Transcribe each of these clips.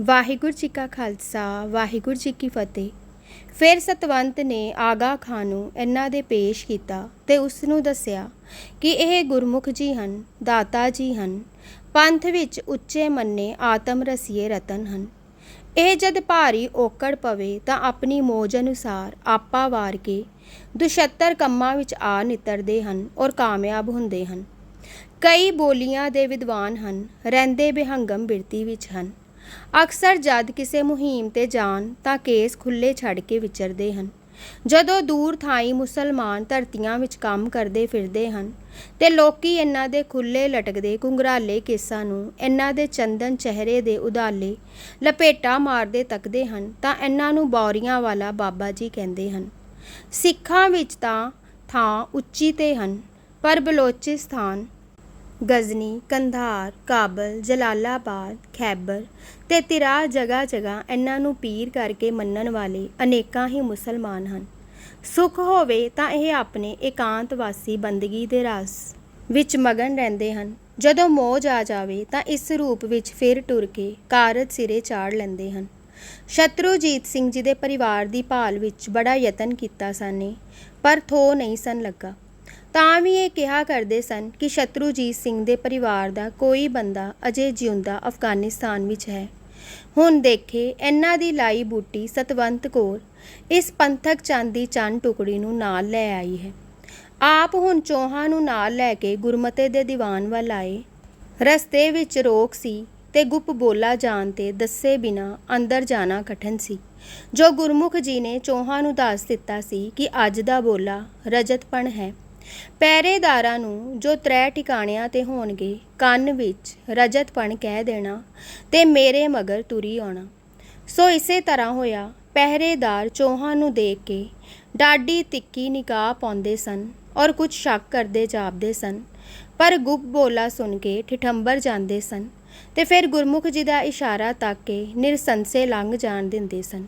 ਵਾਹਿਗੁਰੂ ਜੀ ਕਾ ਖਾਲਸਾ, ਵਾਹਿਗੁਰੂ ਜੀ ਕੀ ਫਤਿਹ। ਫਿਰ ਸਤਵੰਤ ਨੇ ਆਗਾ ਖਾਨ ਨੂੰ ਇਹਨਾਂ ਦੇ ਪੇਸ਼ ਕੀਤਾ ਤੇ ਉਸ ਨੂੰ ਦੱਸਿਆ ਕਿ ਇਹ ਗੁਰਮੁਖ ਜੀ ਹਨ, ਦਾਤਾ ਜੀ ਹਨ, ਪੰਥ ਵਿੱਚ ਉੱਚੇ ਮੰਨੇ ਆਤਮ ਰਸੀਏ ਰਤਨ ਹਨ। ਇਹ ਜਦ ਭਾਰੀ ਔਕੜ ਪਵੇ ਤਾਂ ਆਪਣੀ ਮੋਜ ਅਨੁਸਾਰ ਆਪਾ ਵਾਰ ਕੇ ਦੁਸ਼ੱਤਰ ਕੰਮਾਂ ਵਿੱਚ ਆ ਨਿਤਰਦੇ ਹਨ ਔਰ ਕਾਮਯਾਬ ਹੁੰਦੇ ਹਨ। ਕਈ ਬੋਲੀਆਂ ਦੇ ਵਿਦਵਾਨ ਹਨ, ਰਹਿੰਦੇ ਬਿਹੰਗਮ ਬਿਰਤੀ ਵਿੱਚ ਹਨ। ਅਕਸਰ ਜਦ ਕਿਸੇ ਮੁਹਿੰਮ ਤੇ ਜਾਣ ਤਾਂ ਕੇਸ ਖੁੱਲੇ ਛੱਡ ਕੇ ਵਿਚਰਦੇ ਹਨ। ਜਦੋਂ ਦੂਰ ਥਾਈ ਮੁਸਲਮਾਨ ਧਰਤੀਆਂ ਵਿੱਚ ਕੰਮ ਕਰਦੇ ਫਿਰਦੇ ਹਨ ਤੇ ਲੋਕੀ ਇਹਨਾਂ ਦੇ ਖੁੱਲੇ ਲਟਕਦੇ ਕੁੰਗਰਾਲੇ ਕੇਸਾਂ ਨੂੰ ਇਹਨਾਂ ਦੇ ਚੰਦਨ ਚਿਹਰੇ ਦੇ ਉਦਾਲੇ ਲਪੇਟਾ ਮਾਰਦੇ ਤੱਕਦੇ ਹਨ ਤਾਂ ਇਹਨਾਂ ਨੂੰ ਬੌਰੀਆਂ ਵਾਲਾ ਬਾਬਾ ਜੀ ਕਹਿੰਦੇ ਹਨ। ਸਿੱਖਾਂ ਵਿੱਚ ਤਾਂ ਥਾਂ ਉੱਚੀ ਤੇ ਹਨ, ਪਰ ਬਲੋਚਿਸਤਾਨ ਗਜ਼ਨੀ, ਕੰਧਾਰ, ਕਾਬਲ, ਜਲਾਲਾਬਾਦ, ਖੈਬਰ ਅਤੇ ਤਿਰਾ ਜਗ੍ਹਾ ਜਗ੍ਹਾ ਇਹਨਾਂ ਨੂੰ ਪੀਰ ਕਰਕੇ ਮੰਨਣ ਵਾਲੇ ਅਨੇਕਾਂ ਹੀ ਮੁਸਲਮਾਨ ਹਨ। ਸੁਖ ਹੋਵੇ ਤਾਂ ਇਹ ਆਪਣੇ ਇਕਾਂਤਵਾਸੀ ਬੰਦਗੀ ਦੇ ਰਸ ਵਿੱਚ ਮਗਨ ਰਹਿੰਦੇ ਹਨ। ਜਦੋਂ ਮੋਜ ਆ ਜਾਵੇ ਤਾਂ ਇਸ ਰੂਪ ਵਿੱਚ ਫਿਰ ਟੁਰ ਕੇ ਕਾਰਜ ਸਿਰੇ ਚਾੜ ਲੈਂਦੇ ਹਨ। ਸ਼ਤਰੂਜੀਤ ਸਿੰਘ ਜੀ ਦੇ ਪਰਿਵਾਰ ਦੀ ਭਾਲ ਵਿੱਚ ਬੜਾ ਯਤਨ ਕੀਤਾ ਸਾਨੇ, ਪਰ ਥੋ ਨਹੀਂ ਸਨ ਲੱਗਾ। ਤਾਂ ਵੀ ਇਹ ਕਿਹਾ ਕਰਦੇ ਸਨ ਕਿ ਸ਼ਤਰੂਜੀਤ ਸਿੰਘ ਦੇ ਪਰਿਵਾਰ ਦਾ ਕੋਈ ਬੰਦਾ ਅਜੇ ਜਿਉਂਦਾ ਅਫਗਾਨਿਸਤਾਨ ਵਿੱਚ ਹੈ। ਹੁਣ ਦੇਖੇ, ਇਹਨਾਂ ਦੀ ਲਾਈ ਬੂਟੀ ਸਤਵੰਤ ਕੌਰ ਇਸ ਪੰਥਕ ਚਾਂਦੀ ਚੰਨ ਟੁਕੜੀ ਨੂੰ ਨਾਲ ਲੈ ਆਈ ਹੈ। ਆਪ ਹੁਣ ਚੋਹਾਂ ਨੂੰ ਨਾਲ ਲੈ ਕੇ ਗੁਰਮਤੇ ਦੇ ਦੀਵਾਨ ਵੱਲ ਆਏ। ਰਸਤੇ ਵਿੱਚ ਰੋਕ ਸੀ ਤੇ ਗੁੱਪ ਬੋਲਾ ਜਾਣ ਤੇ ਦੱਸੇ ਬਿਨਾ ਅੰਦਰ ਜਾਣਾ ਕਠਨ ਸੀ। ਜੋ ਗੁਰਮੁਖ ਜੀ ਨੇ ਚੋਹਾਂ ਨੂੰ ਦੱਸ ਦਿੱਤਾ ਸੀ ਕਿ ਅੱਜ ਦਾ ਬੋਲਾ ਰਜਤਪਣ ਹੈ। ਪਹਿਰੇਦਾਰਾਂ ਨੂੰ ਜੋ ਤ੍ਰੈ ਟਿਕਾਣਿਆਂ ਤੇ ਹੋਣਗੇ, ਕੰਨ ਵਿੱਚ ਰਜਤਪਣ ਕਹਿ ਦੇਣਾ ਤੇ ਮੇਰੇ ਮਗਰ ਤੁਰੀ ਆਉਣਾ। ਸੋ ਇਸੇ ਤਰ੍ਹਾਂ ਹੋਇਆ, ਪਹਿਰੇਦਾਰ ਚੋਹਾਂ ਨੂੰ ਦੇਖ ਕੇ ਡਾਡੀ ਤਿੱਕੀ ਨਿਗਾਹ ਪਾਉਂਦੇ ਸਨ ਔਰ ਕੁਝ ਸ਼ੱਕ ਕਰਦੇ ਜਾਪਦੇ ਸਨ। ਪਰ ਗੁੱਪ ਬੋਲਾ ਸੁਣ ਕੇ ਠਿਠੰਬਰ ਜਾਂਦੇ ਸਨ ਤੇ ਫਿਰ ਗੁਰਮੁਖ ਜੀ ਦਾ ਇਸ਼ਾਰਾ ਤੱਕ ਕੇ ਨਿਰਸੰਸੇ ਲੰਘ ਜਾਣ ਦਿੰਦੇ ਸਨ।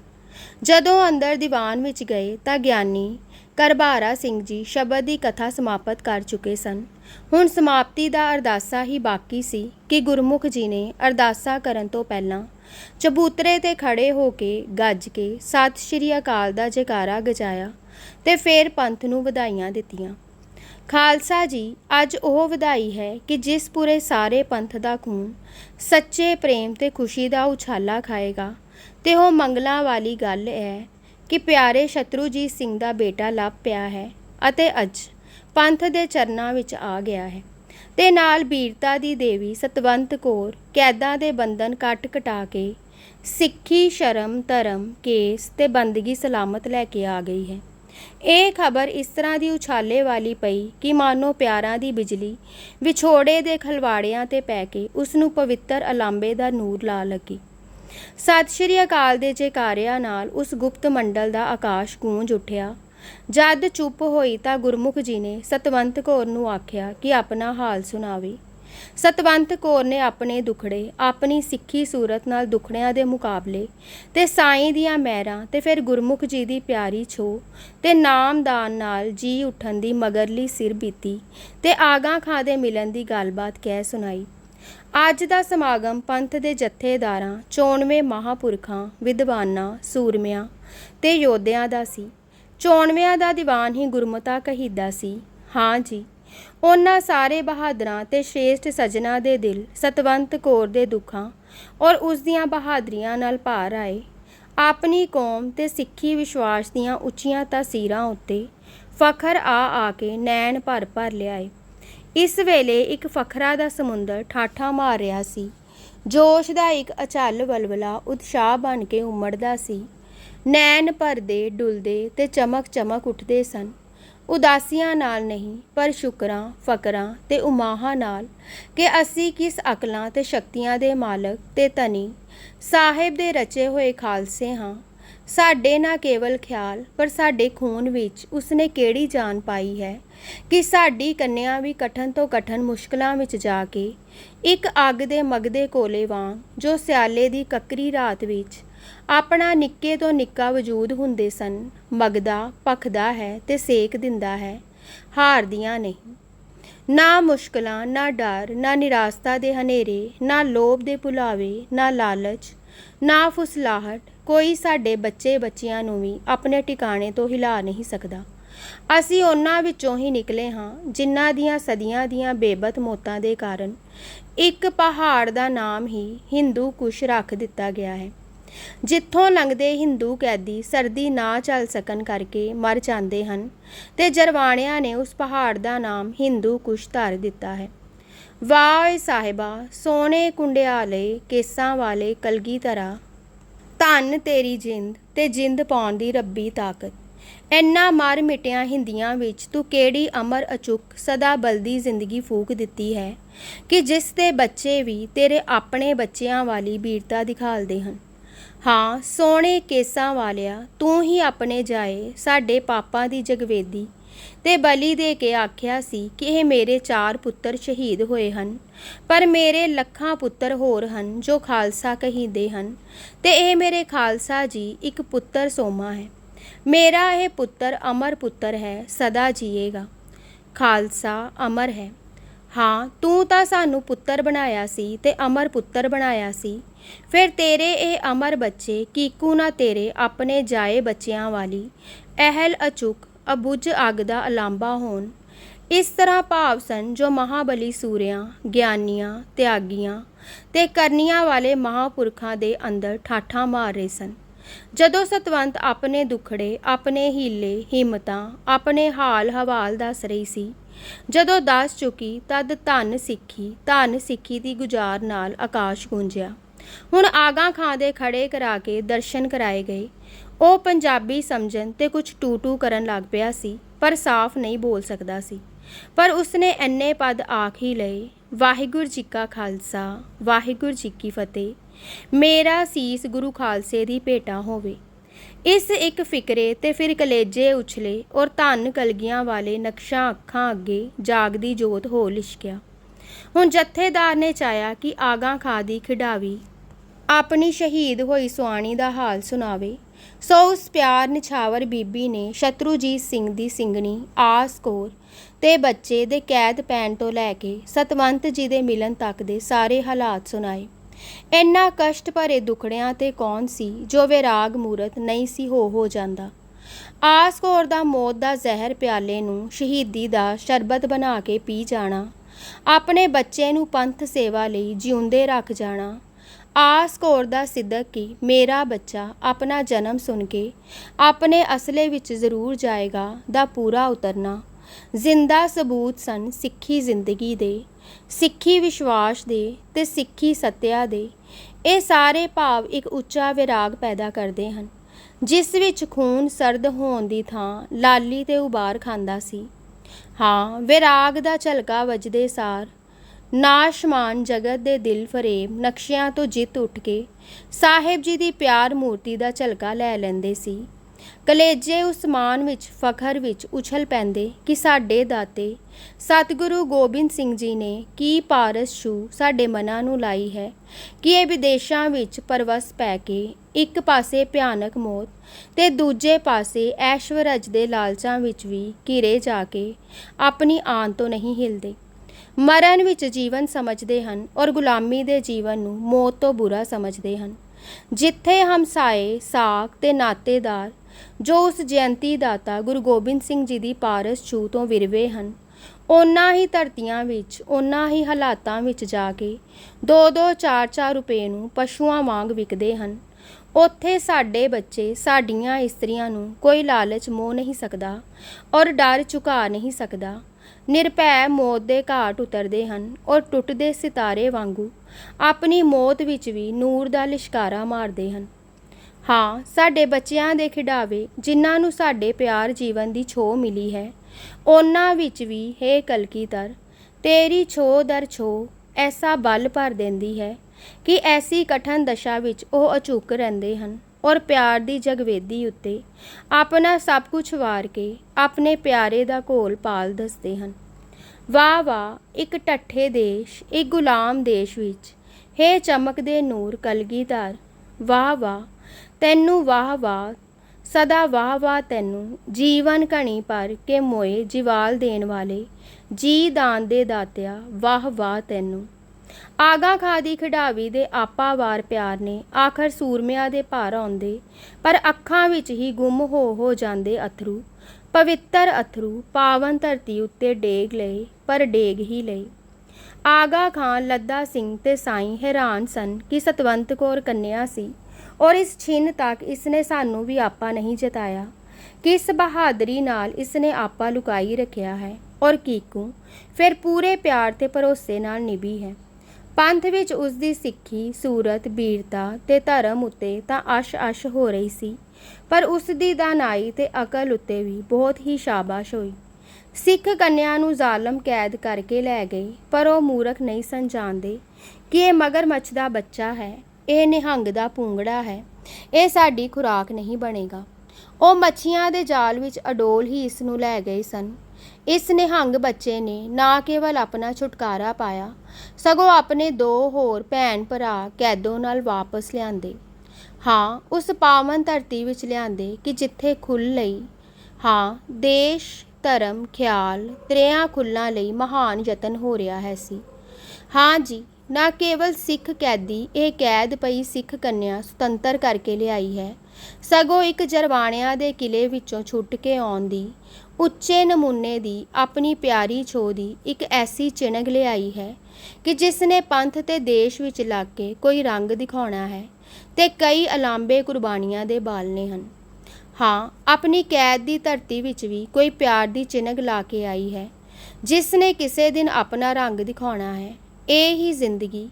ਜਦੋਂ ਅੰਦਰ ਦੀਵਾਨ ਵਿੱਚ ਗਏ ਤਾਂ ਗਿਆਨੀ ਕਰਬਾਰਾ ਸਿੰਘ ਜੀ ਸ਼ਬਦ ਦੀ ਕਥਾ ਸਮਾਪਤ ਕਰ ਚੁੱਕੇ ਸਨ। ਹੁਣ ਸਮਾਪਤੀ ਦਾ ਅਰਦਾਸਾ ਹੀ ਬਾਕੀ ਸੀ ਕਿ ਗੁਰਮੁਖ ਜੀ ਨੇ ਅਰਦਾਸਾ ਕਰਨ ਤੋਂ ਪਹਿਲਾਂ ਚਬੂਤਰੇ ਤੇ ਖੜੇ ਹੋ ਕੇ ਗੱਜ ਕੇ ਸਤਿ ਸ਼੍ਰੀ ਅਕਾਲ ਦਾ ਜੈਕਾਰਾ ਗਜਾਇਆ ਤੇ ਫਿਰ ਪੰਥ ਨੂੰ ਵਧਾਈਆਂ ਦਿੱਤੀਆਂ। ਖਾਲਸਾ ਜੀ, ਅੱਜ ਉਹ ਵਧਾਈ ਹੈ ਕਿ ਜਿਸ ਪੂਰੇ ਸਾਰੇ ਪੰਥ ਦਾ ਖੂਨ ਸੱਚੇ ਪ੍ਰੇਮ ਤੇ ਖੁਸ਼ੀ ਦਾ ਉਛਾਲਾ ਖਾਏਗਾ ਤੇ ਉਹ ਮੰਗਲਾਂ ਵਾਲੀ ਗੱਲ ਹੈ ਕਿ ਪਿਆਰੇ ਸ਼ਤਰੂਜੀਤ ਸਿੰਘ ਦਾ ਬੇਟਾ ਲੱਭ ਪਿਆ ਹੈ ਅਤੇ ਅੱਜ ਪੰਥ ਦੇ ਚਰਨਾਂ ਵਿੱਚ ਆ ਗਿਆ ਹੈ। ਤੇ ਨਾਲ ਬੀਰਤਾ ਦੀ ਦੇਵੀ ਸਤਵੰਤ ਕੌਰ ਕੈਦਾਂ ਦੇ ਬੰਧਨ ਕੱਟ ਕਟਾ ਕੇ ਸਿੱਖੀ, ਸ਼ਰਮ, ਧਰਮ, ਕੇਸ ਤੇ ਬੰਦਗੀ ਸਲਾਮਤ ਲੈ ਕੇ ਆ ਗਈ ਹੈ। ਇਹ ਖਬਰ ਇਸ ਤਰ੍ਹਾਂ ਦੀ ਉਛਾਲੇ ਵਾਲੀ ਪਈ ਕਿ ਮਾਨੋ ਪਿਆਰਾਂ ਦੀ ਬਿਜਲੀ ਵਿਛੋੜੇ ਦੇ ਖਲਵਾੜਿਆਂ ਤੇ ਪੈ ਕੇ ਉਸ ਨੂੰ ਪਵਿੱਤਰ ਅਲਾਂਬੇ ਦਾ ਨੂਰ ਲਾ ਲੱਗੀ। ਸਤਿ ਸ਼੍ਰੀ ਅਕਾਲ ਦੇ ਜੈਕਾਰਿਆਂ ਨਾਲ ਉਸ ਗੁਪਤ ਮੰਡਲ ਦਾ ਆਕਾਸ਼ ਗੂੰਜ ਉੱਠਿਆ। ਜਦ ਚੁੱਪ ਹੋਈ ਤਾਂ ਗੁਰਮੁਖ ਜੀ ਨੇ ਸਤਵੰਤ ਕੌਰ ਨੂੰ ਆਖਿਆ ਕਿ ਆਪਣਾ ਹਾਲ ਸੁਣਾਵੇ। ਸਤਵੰਤ ਕੌਰ ਨੇ ਆਪਣੇ ਦੁਖੜੇ, ਆਪਣੀ ਸਿੱਖੀ ਸੂਰਤ ਨਾਲ ਦੁਖੜਿਆਂ ਦੇ ਮੁਕਾਬਲੇ ਤੇ ਸਾਈਂ ਦੀਆਂ ਮਹਿਰਾਂ ਤੇ ਫਿਰ ਗੁਰਮੁਖ ਜੀ ਦੀ ਪਿਆਰੀ ਛੋ ਤੇ ਨਾਮਦਾਨ ਨਾਲ ਜੀ ਉੱਠਣ ਦੀ ਮਗਰਲੀ ਸਿਰ ਬੀਤੀ ਤੇ ਆਗਾ ਖਾਂ ਦੇ ਮਿਲਣ ਦੀ ਗੱਲਬਾਤ ਕਹਿ ਸੁਣਾਈ। ਅੱਜ ਦਾ ਸਮਾਗਮ ਪੰਥ ਦੇ ਜਥੇਦਾਰਾਂ 94 ਮਹਾਪੁਰਖਾਂ, ਵਿਦਵਾਨਾਂ, ਸੂਰਮਿਆਂ ਤੇ ਯੋਧਿਆਂ ਦਾ ਸੀ। 94 ਦਾ ਦੀਵਾਨ ਹੀ ਗੁਰਮਤਾ ਕਹੀਦਾ ਸੀ। ਹਾਂ ਜੀ, ਉਹਨਾਂ ਸਾਰੇ ਬਹਾਦਰਾਂ ਤੇ ਸ਼੍ਰੇਸ਼ਟ ਸਜਣਾ ਦੇ ਦਿਲ, ਸਤਵੰਤ ਕੌਰ ਦੇ ਦੁੱਖਾਂ ਔਰ ਉਸ ਦੀਆਂ ਬਹਾਦਰੀਆਂ ਨਾਲ ਭਾਰ ਆਏ। ਆਪਣੀ ਕੌਮ ਤੇ ਸਿੱਖੀ ਵਿਸ਼ਵਾਸ ਦੀਆਂ ਉੱਚੀਆਂ ਤਾਸੀਰਾਂ ਉੱਤੇ ਫਖਰ ਆ ਆ ਕੇ ਨੈਣ ਭਰ ਭਰ ਲਿਆਏ। ਇਸ ਵੇਲੇ ਇੱਕ ਫਖਰਾ ਦਾ ਸਮੁੰਦਰ ਠਾਠਾ ਮਾਰ ਰਿਹਾ ਸੀ। ਜੋਸ਼ ਦਾ ਇੱਕ ਅਚਲ ਵਲਵਲਾ ਉਤਸ਼ਾਹ ਬਣ ਕੇ ਉਮੜਦਾ ਸੀ। ਨੈਣ ਭਰਦੇ, ਡੁੱਲਦੇ ਤੇ ਚਮਕ ਚਮਕ ਉੱਠਦੇ ਸਨ। ਉਦਾਸੀਆਂ ਨਾਲ ਨਹੀਂ, ਪਰ ਸ਼ੁਕਰਾਂ, ਫਕਰਾਂ ਤੇ ਉਮਾਹਾਂ ਨਾਲ ਕਿ ਅਸੀਂ ਕਿਸ ਅਕਲਾਂ ਤੇ ਸ਼ਕਤੀਆਂ ਦੇ ਮਾਲਕ ਤੇ ਧਨੀ, ਸਾਹਿਬ ਦੇ ਰਚੇ ਹੋਏ ਖਾਲਸੇ ਹਾਂ। ਸਾਡੇ ਨਾ ਕੇਵਲ ਖਿਆਲ, ਪਰ ਸਾਡੇ ਖੂਨ ਵਿੱਚ ਉਸਨੇ ਕਿਹੜੀ ਜਾਨ ਪਾਈ ਹੈ? ਕਿ ਸਾਡੀ ਕੰਨਿਆ ਵੀ ਕਠਨ ਤੋਂ ਕਠਨ ਮੁਸ਼ਕਲਾਂ ਵਿੱਚ ਜਾ ਕੇ ਇੱਕ ਅੱਗ ਦੇ ਮਗਦੇ ਕੋਲੇ ਵਾਂਗ ਜੋ ਸਿਆਲੇ ਦੀ ਕੱਕਰੀ ਰਾਤ ਵਿੱਚ ਆਪਣਾ ਨਿੱਕੇ ਤੋਂ ਨਿੱਕਾ ਵਜੂਦ ਹੁੰਦੇ ਸਨ, ਮਗਦਾ, ਭਖਦਾ ਹੈ ਤੇ ਸੇਕ ਦਿੰਦਾ ਹੈ, ਹਾਰਦੀਆਂ ਨਹੀਂ। ਨਾ ਮੁਸ਼ਕਲਾਂ, ਨਾ ਡਰ, ਨਾ ਨਿਰਾਸਤਾ ਦੇ ਹਨੇਰੇ, ਨਾ ਲੋਭ ਦੇ ਭੁਲਾਵੇ, ਨਾ ਲਾਲਚ, ਨਾ ਫੁਸਲਾਹਟ, ਕੋਈ ਸਾਡੇ ਬੱਚੇ ਬੱਚਿਆਂ ਨੂੰ ਵੀ ਆਪਣੇ ਟਿਕਾਣੇ ਤੋਂ ਹਿਲਾ ਨਹੀਂ ਸਕਦਾ। ਅਸੀਂ ਉਹਨਾਂ ਵਿੱਚੋਂ ਹੀ ਨਿਕਲੇ ਹਾਂ, ਜਿਨ੍ਹਾਂ ਦੀਆਂ ਸਦੀਆਂ ਦੀਆਂ ਬੇਬਤ ਮੌਤਾਂ ਦੇ ਕਾਰਨ। ਇੱਕ ਪਹਾੜ ਦਾ ਨਾਮ ਹੀ ਹਿੰਦੂ ਕੁਸ਼ ਰੱਖ ਦਿੱਤਾ ਗਿਆ ਹੈ। ਜਿੱਥੋਂ ਲੰਘਦੇ ਹਿੰਦੂ ਕੈਦੀ ਸਰਦੀ ਨਾ ਚੱਲ ਸਕਣ ਕਰਕੇ ਮਰ ਜਾਂਦੇ ਹਨ ਤੇ ਜਰਵਾਣਿਆਂ ਨੇ ਉਸ ਪਹਾੜ ਦਾ ਨਾਮ ਹਿੰਦੂ ਕੁਸ਼ ਧਰ ਦਿੱਤਾ ਹੈ। ਵਾਹ ਏ ਸਾਹਿਬਾ, ਸੋਹਣੇ ਕੁੰਡਿਆਲੇ ਕੇਸਾਂ ਵਾਲੇ ਕਲਗੀ ਤਰਾ ਧੰਨ ਤੇਰੀ ਜਿੰਦ ਤੇ ਜਿੰਦ ਪਾਉਣ ਦੀ ਰੱਬੀ ਤਾਕਤ। ਐਨਾ ਮਰ ਮਿਟਿਆਂ ਹਿੰਦੀਆਂ ਵਿੱਚ ਤੂੰ ਕਿਹੜੀ ਅਮਰ ਅਚੁੱਕ ਸਦਾ ਬਲਦੀ ਜ਼ਿੰਦਗੀ ਫੂਕ ਦਿੱਤੀ ਹੈ ਕਿ ਜਿਸ ਦੇ ਬੱਚੇ ਵੀ ਤੇਰੇ ਆਪਣੇ ਬੱਚਿਆਂ ਵਾਲੀ ਬੀਰਤਾ ਦਿਖਾਲਦੇ ਹਨ। ਹਾਂ, ਸੋਹਣੇ ਕੇਸਾਂ ਵਾਲਿਆ, ਤੂੰ ਹੀ ਆਪਣੇ ਜਾਏ ਸਾਡੇ ਪਾਪਾਂ ਦੀ ਜਗਵੇਦੀ। ਤੇ ਬਲੀ ਦੇ ਕੇ ਆਖਿਆ ਸੀ ਕਿ ਇਹ ਮੇਰੇ ਚਾਰ ਪੁੱਤਰ ਸ਼ਹੀਦ ਹੋਏ ਹਨ, ਪਰ ਮੇਰੇ ਲੱਖਾਂ ਪੁੱਤਰ ਹੋਰ ਹਨ ਜੋ ਖਾਲਸਾ ਕਹੀਦੇ ਹਨ। ਤੇ ਇਹ ਮੇਰੇ ਖਾਲਸਾ ਜੀ ਇੱਕ ਪੁੱਤਰ ਸੋਮਾ ਹੈ। ਮੇਰਾ ਇਹ ਪੁੱਤਰ ਅਮਰ ਪੁੱਤਰ ਹੈ, ਸਦਾ ਜੀਏਗਾ। ਖਾਲਸਾ ਅਮਰ ਹੈ। ਹਾਂ, ਤੂੰ ਤਾਂ ਸਾਨੂੰ ਪੁੱਤਰ ਬਣਾਇਆ ਸੀ ਤੇ ਅਮਰ ਪੁੱਤਰ ਬਣਾਇਆ ਸੀ। ਫਿਰ ਤੇਰੇ ਇਹ ਅਮਰ ਬੱਚੇ ਕੀਕੂ ਨਾ ਤੇਰੇ ਆਪਣੇ ਜਾਏ ਬੱਚਿਆਂ ਵਾਲੀ। ਅਹਿਲ ਅਚੁਕ, ਅਬੁੱਝ ਅੱਗ ਦਾ ਅਲਾਂਬਾ ਹੋਣ। ਇਸ ਤਰ੍ਹਾਂ ਭਾਵ ਸਨ ਜੋ ਮਹਾਬਲੀ ਸੂਰਿਆਂ, ਗਿਆਨੀਆਂ, ਤਿਆਗੀਆਂ ਤੇ ਕਰਨੀਆਂ ਵਾਲੇ ਮਹਾਪੁਰਖਾਂ ਦੇ ਅੰਦਰ ਠਾਠਾਂ ਮਾਰ ਰਹੇ ਸਨ। ਜਦੋਂ ਸਤਵੰਤ ਆਪਣੇ ਦੁਖੜੇ, ਆਪਣੇ ਹੀਲੇ, ਹਿੰਮਤਾਂ, ਆਪਣੇ ਹਾਲ ਹਵਾਲ ਦੱਸ ਰਹੀ ਸੀ, ਜਦੋਂ ਦੱਸ ਚੁੱਕੀ ਤਦ ਧੰਨ ਸਿੱਖੀ ਧੰਨ ਸਿੱਖੀ ਦੀ ਗੁਜ਼ਾਰ ਨਾਲ ਆਕਾਸ਼ ਗੂੰਜਿਆ। ਹੁਣ ਆਗਾ ਖਾਂ ਦੇ ਖੜੇ ਕਰਾ ਕੇ ਦਰਸ਼ਨ ਕਰਾਏ ਗਏ। ਉਹ ਪੰਜਾਬੀ ਸਮਝਣ ਤੇ ਕੁਝ ਟੂ-ਟੂ ਕਰਨ ਲੱਗ ਪਿਆ ਸੀ, ਪਰ ਸਾਫ਼ ਨਹੀਂ ਬੋਲ ਸਕਦਾ ਸੀ। ਪਰ ਉਸਨੇ ਐਨੇ ਪਦ ਆਖ ਹੀ ਲਏ, ਵਾਹਿਗੁਰੂ ਜੀ ਕਾ ਖਾਲਸਾ, ਵਾਹਿਗੁਰੂ ਜੀ ਕੀ ਫਤਿਹ। ਮੇਰਾ ਸੀਸ ਗੁਰੂ ਖਾਲਸੇ ਦੀ ਭੇਟਾ ਹੋਵੇ। ਇਸ ਇੱਕ ਫਿਕਰੇ ਤੇ ਫਿਰ ਕਲੇਜੇ ਉਛਲੇ ਔਰ ਧੰਨ ਕਲਗੀਆਂ ਵਾਲੇ ਨਕਸ਼ਾ ਅੱਖਾਂ ਅੱਗੇ ਜਾਗਦੀ ਜੋਤ ਹੋ ਲਿਸ਼ਕਿਆ। ਹੁਣ ਜਥੇਦਾਰ ਨੇ ਚਾਹਿਆ ਕਿ ਆਗਾ ਖਾ ਦੀ ਖਿਡਾਵੀ। ਆਪਣੀ ਸ਼ਹੀਦ ਹੋਈ ਸੁਆਣੀ ਦਾ ਹਾਲ ਸੁਣਾਵੇ। ਸੋ ਉਸ ਪਿਆਰ ਨਿਛਾਵਰ ਬੀਬੀ ਨੇ ਸ਼ਤਰੂਜੀਤ ਸਿੰਘ ਦੀ ਸਿੰਘਣੀ ਆਸ ਕੌਰ ਤੇ ਬੱਚੇ ਦੇ ਕੈਦ ਪੈਣ ਤੋਂ ਲੈ ਕੇ ਸਤਵੰਤ ਜੀ ਦੇ ਮਿਲਣ ਤੱਕ ਦੇ ਸਾਰੇ ਹਾਲਾਤ ਸੁਣਾਏ। ਇੰਨਾ ਕਸ਼ਟ ਭਰੇ ਦੁਖੜਿਆਂ ਤੇ ਕੌਣ ਸੀ ਜੋ ਵਿਰਾਗ ਮੂਰਤ ਨਹੀਂ ਸੀ ਹੋ ਹੋ ਜਾਂਦਾ? ਆਸ ਕੌਰ ਦਾ ਮੌਤ ਦਾ ਜ਼ਹਿਰ ਪਿਆਲੇ ਨੂੰ ਸ਼ਹੀਦੀ ਦਾ ਸ਼ਰਬਤ ਬਣਾ ਕੇ ਪੀ ਜਾਣਾ, ਆਪਣੇ ਬੱਚੇ ਨੂੰ ਪੰਥ ਸੇਵਾ ਲਈ ਜਿਉਂਦੇ ਰੱਖ ਜਾਣਾ। ਆਸ ਕੌਰ ਦਾ ਸਿੱਧਕ ਕਿ ਮੇਰਾ ਬੱਚਾ ਆਪਣਾ ਜਨਮ ਸੁਣ ਕੇ ਆਪਣੇ ਅਸਲੇ ਵਿੱਚ ਜ਼ਰੂਰ ਜਾਏਗਾ, ਦਾ ਪੂਰਾ ਉਤਰਨਾ। ਜ਼ਿੰਦਾ ਸਬੂਤ ਸਨ ਸਿੱਖੀ ਜ਼ਿੰਦਗੀ ਦੇ, ਸਿੱਖੀ ਵਿਸ਼ਵਾਸ ਦੇ ਤੇ ਸਿੱਖੀ ਸੱਤਿਆ ਦੇ। ਇਹ ਸਾਰੇ ਭਾਵ ਇੱਕ ਉੱਚਾ ਵਿਰਾਗ ਪੈਦਾ ਕਰਦੇ ਹਨ, ਜਿਸ ਵਿੱਚ ਖੂਨ ਸਰਦ ਹੋਣ ਦੀ ਥਾਂ ਲਾਲੀ ਤੇ ਉਬਾਰ ਖਾਂਦਾ ਸੀ। ਹਾਂ, ਵਿਰਾਗ ਦਾ ਝਲਕਾ ਵੱਜਦੇ ਸਾਰ ਨਾਸ਼ਮਾਨ ਜਗਤ ਦੇ ਦਿਲ ਫਰੇਬ ਨਕਸ਼ਿਆਂ ਤੋਂ ਜਿੱਤ ਉੱਠ ਕੇ ਸਾਹਿਬ ਜੀ ਦੀ ਪਿਆਰ ਮੂਰਤੀ ਦਾ ਝਲਕਾ ਲੈ ਲੈਂਦੇ ਸੀ। ਕਲੇਜੇ ਉਸ ਉਸਮਾਨ ਵਿੱਚ, ਫਖਰ ਵਿੱਚ ਉਛਲ ਪੈਂਦੇ ਕਿ ਸਾਡੇ ਦਾਤੇ, ਸਤਿਗੁਰੂ ਗੋਬਿੰਦ ਸਿੰਘ ਜੀ ਨੇ ਕੀ ਪਾਰਸ ਛੂ ਸਾਡੇ ਮਨਾਂ ਨੂੰ ਲਾਈ ਹੈ? ਕਿ ਇਹ ਵਿਦੇਸ਼ਾਂ ਵਿੱਚ ਪਰਵਸ ਪੈ ਕੇ ਇੱਕ ਪਾਸੇ ਭਿਆਨਕ ਮੌਤ ਤੇ ਦੂਜੇ ਪਾਸੇ ਐਸ਼ਵਰਜ ਦੇ ਲਾਲਚਾਂ ਵਿੱਚ ਵੀ ਘਿਰੇ ਜਾ ਕੇ ਆਪਣੀ ਆਨ ਤੋਂ ਨਹੀਂ ਹਿਲਦੇ? ਮਰਨ ਵਿੱਚ ਜੀਵਨ ਸਮਝਦੇ ਹਨ ਔਰ ਗੁਲਾਮੀ ਦੇ ਜੀਵਨ ਨੂੰ ਮੌਤ ਤੋਂ ਬੁਰਾ ਸਮਝਦੇ ਹਨ। ਜਿੱਥੇ ਹਮਸਾਏ ਸਾਖ ਤੇ ਨਾਤੇਦਾਰ ਜੋ ਉਸ ਜਯੰਤੀ ਦਾਤਾ ਗੁਰੂ ਗੋਬਿੰਦ ਸਿੰਘ ਜੀ ਦੀ ਪਾਰਸ ਛੂ ਤੋਂ ਵਿਰਵੇ ਹਨ। ਉਹਨਾਂ ਹੀ ਧਰਤੀਆਂ ਵਿੱਚ, ਉਹਨਾਂ ਹੀ ਹਾਲਾਤਾਂ ਵਿੱਚ ਜਾ ਕੇ 2-2 4-4 ਰੁਪਏ ਨੂੰ ਪਸ਼ੂਆਂ ਵਾਂਗ ਵਿਕਦੇ ਹਨ। ਉੱਥੇ ਸਾਡੇ ਬੱਚੇ ਸਾਡੀਆਂ ਇਸਤਰੀਆਂ ਨੂੰ ਕੋਈ ਲਾਲਚ ਮੋਹ ਨਹੀਂ ਸਕਦਾ ਔਰ ਡਰ ਝੁਕਾ ਨਹੀਂ ਸਕਦਾ। ਨਿਰਭੈ ਮੌਤ ਦੇ ਘਾਟ ਉਤਰਦੇ ਹਨ ਔਰ ਟੁੱਟਦੇ ਸਿਤਾਰੇ ਵਾਂਗੂ ਆਪਣੀ ਮੌਤ ਵਿੱਚ ਵੀ ਨੂਰ ਦਾ ਲਿਸ਼ਕਾਰਾ ਮਾਰਦੇ ਹਨ। ਹਾਂ, ਸਾਡੇ ਬੱਚਿਆਂ ਦੇ ਖਿਡਾਵੇ ਜਿਨ੍ਹਾਂ ਨੂੰ ਸਾਡੇ ਪਿਆਰ ਜੀਵਨ ਦੀ ਛੋ ਮਿਲੀ ਹੈ, ਉਹਨਾਂ ਵਿੱਚ ਵੀ ਹੇ ਕਲਕੀਧਰ ਤੇਰੀ ਛੋ ਦਰ ਛੋ ਐਸਾ ਬਲ ਭਰ ਦਿੰਦੀ ਹੈ ਕਿ ਐਸੀ ਕਠਨ ਦਸ਼ਾ ਵਿੱਚ ਉਹ ਅਚੂਕ ਰਹਿੰਦੇ ਹਨ ਔਰ ਪਿਆਰ ਦੀ ਜਗਵੇਦੀ ਉੱਤੇ ਆਪਣਾ ਸਭ ਕੁਝ ਵਾਰ ਕੇ ਆਪਣੇ ਪਿਆਰੇ ਦਾ ਘੋਲ ਪਾਲ ਦੱਸਦੇ ਹਨ। ਵਾਹ ਵਾਹ, ਇੱਕ ਟੱਠੇ ਦੇਸ਼, ਇੱਕ ਗੁਲਾਮ ਦੇਸ਼ ਵਿੱਚ, ਹੇ ਚਮਕਦੇ ਨੂਰ ਕਲਗੀਧਰ ਵਾਹ ਵਾਹ ਤੈਨੂੰ ਵਾਹ ਵਾਹ, ਸਦਾ ਵਾਹ ਵਾਹ ਤੈਨੂੰ, ਜੀਵਨ ਘਣੀ ਭਰ ਕੇ ਮੋਏ ਜਿਵਾਲ ਦੇਣ ਵਾਲੇ, ਜੀ ਦਾਨ ਦੇ ਦਾਤਿਆ ਵਾਹ ਵਾਹ ਤੈਨੂੰ। ਆਗਾ ਖਾਂ ਦੀ ਖਿਡਾਵੀ ਦੇ ਆਪਾ ਵਾਰ ਪਿਆਰ ਨੇ, ਆਖਰ ਸੂਰਮਿਆਂ ਦੇ ਭਾਰ ਆਉਂਦੇ, ਪਰ ਅੱਖਾਂ ਵਿੱਚ ਹੀ ਗੁੰਮ ਹੋ ਹੋ ਜਾਂਦੇ ਅਥਰੂ। ਪਵਿੱਤਰ ਅਥਰੂ ਪਾਵਨ ਧਰਤੀ ਉੱਤੇ ਡੇਗ ਲਏ, ਪਰ ਡੇਗ ਹੀ ਲਏ। ਆਗਾ ਖਾਂ ਲੱਦਾ ਸਿੰਘ ਤੇ ਸਾਈਂ ਹੈਰਾਨ ਸਨ ਕਿ ਸਤਵੰਤ ਕੌਰ ਕੰਨਿਆ ਸੀ। ਔਰ ਇਸ ਛਿਨ ਤੱਕ ਇਸਨੇ ਸਾਨੂੰ ਵੀ ਆਪਾ ਨਹੀਂ ਜਤਾਇਆ। ਕਿਸ ਬਹਾਦਰੀ ਨਾਲ ਇਸਨੇ ਆਪਾ ਲੁਕਾਈ ਰੱਖਿਆ ਹੈ ਔਰ ਕੀਕੂ ਫਿਰ ਪੂਰੇ ਪਿਆਰ ਤੇ ਭਰੋਸੇ ਨਾਲ ਨਿਭੀ ਹੈ। ਪੰਥ ਵਿੱਚ ਉਸ ਦੀ ਸਿੱਖੀ, ਸੂਰਤ, ਬੀਰਤਾ ਤੇ ਧਰਮ ਉੱਤੇ ਤਾਂ ਅਸ਼-ਅਸ਼ ਹੋ ਰਹੀ ਸੀ, ਪਰ ਉਸ ਦੀ ਦਾਨਾਈ ਤੇ ਅਕਲ ਉੱਤੇ ਵੀ ਬਹੁਤ ਹੀ ਸ਼ਾਬਾਸ਼ ਹੋਈ। ਸਿੱਖ ਕੰਨਿਆ ਨੂੰ ਜ਼ਾਲਮ ਕੈਦ ਕਰਕੇ ਲੈ ਗਏ, ਪਰ ਉਹ ਮੂਰਖ ਨਹੀਂ ਸਨ ਜਾਣਦੇ ਕਿ ਇਹ ਮਗਰਮੱਛ ਦਾ ਬੱਚਾ ਹੈ। ਇਹ ਨਿਹੰਗ ਦਾ ਪੂੰਗੜਾ ਹੈ। ਇਹ ਸਾਡੀ ਖੁਰਾਕ ਨਹੀਂ ਬਣੇਗਾ। ਉਹ ਮੱਛੀਆਂ ਦੇ ਜਾਲ ਵਿੱਚ ਅਡੋਲ ਹੀ ਇਸ ਨੂੰ ਲੈ ਗਏ ਸਨ। ਇਸ ਨਿਹੰਗ ਬੱਚੇ ਨੇ ਨਾ ਕੇਵਲ ਆਪਣਾ ਛੁਟਕਾਰਾ ਪਾਇਆ, ਸਗੋਂ ਆਪਣੇ ਦੋ ਹੋਰ ਭੈਣ ਭਰਾ ਕੈਦੋ ਨਾਲ ਵਾਪਸ ਲਿਆਂਦੇ। ਹਾਂ, ਉਸ ਪਾਵਨ ਧਰਤੀ ਵਿੱਚ ਲਿਆਂਦੇ ਕਿ ਜਿੱਥੇ ਖੁੱਲ ਲਈ। ਹਾਂ, ਦੇਸ਼, ਧਰਮ, ਖਿਆਲ, ਤ੍ਰਿਆਂ ਖੁੱਲਾਂ ਲਈ ਮਹਾਨ ਯਤਨ ਹੋ ਰਿਹਾ ਹੈ ਸੀ। ਹਾਂ ਜੀ ਨਾ ਕੇਵਲ ਸਿੱਖ ਕੈਦੀ ਇਹ ਕੈਦ ਪਈ ਸਿੱਖ ਕੰਨਿਆ ਸੁਤੰਤਰ ਕਰਕੇ ਲਿਆਈ ਹੈ। ਸਗੋਂ ਇੱਕ ਜਰਵਾਣਿਆਂ ਦੇ ਕਿਲੇ ਵਿੱਚੋਂ ਛੁੱਟ ਕੇ ਆਉਣ ਦੀ, ਉੱਚੇ ਨਮੂਨੇ ਦੀ, ਆਪਣੀ ਪਿਆਰੀ ਛੋ ਦੀ ਇੱਕ ਐਸੀ ਚਿਣਗ ਲਿਆਈ ਹੈ ਕਿ ਜਿਸ ਨੇ ਪੰਥ ਤੇ ਦੇਸ਼ ਵਿੱਚ ਲੱਗ ਕੇ ਕੋਈ ਰੰਗ ਦਿਖਾਉਣਾ ਹੈ ਤੇ ਕਈ ਅਲਾਂਬੇ ਕੁਰਬਾਨੀਆਂ ਦੇ ਬਾਲਨੇ ਹਨ। ਹਾਂ, ਆਪਣੀ ਕੈਦ ਦੀ ਧਰਤੀ ਵਿੱਚ ਵੀ ਕੋਈ ਪਿਆਰ ਦੀ ਚਿਨਗ ਲਾ ਕੇ ਆਈ ਹੈ, ਜਿਸ ਨੇ ਕਿਸੇ ਦਿਨ ਆਪਣਾ ਰੰਗ ਦਿਖਾਉਣਾ ਹੈ। ਇਹ ਹੀ ਜ਼ਿੰਦਗੀ,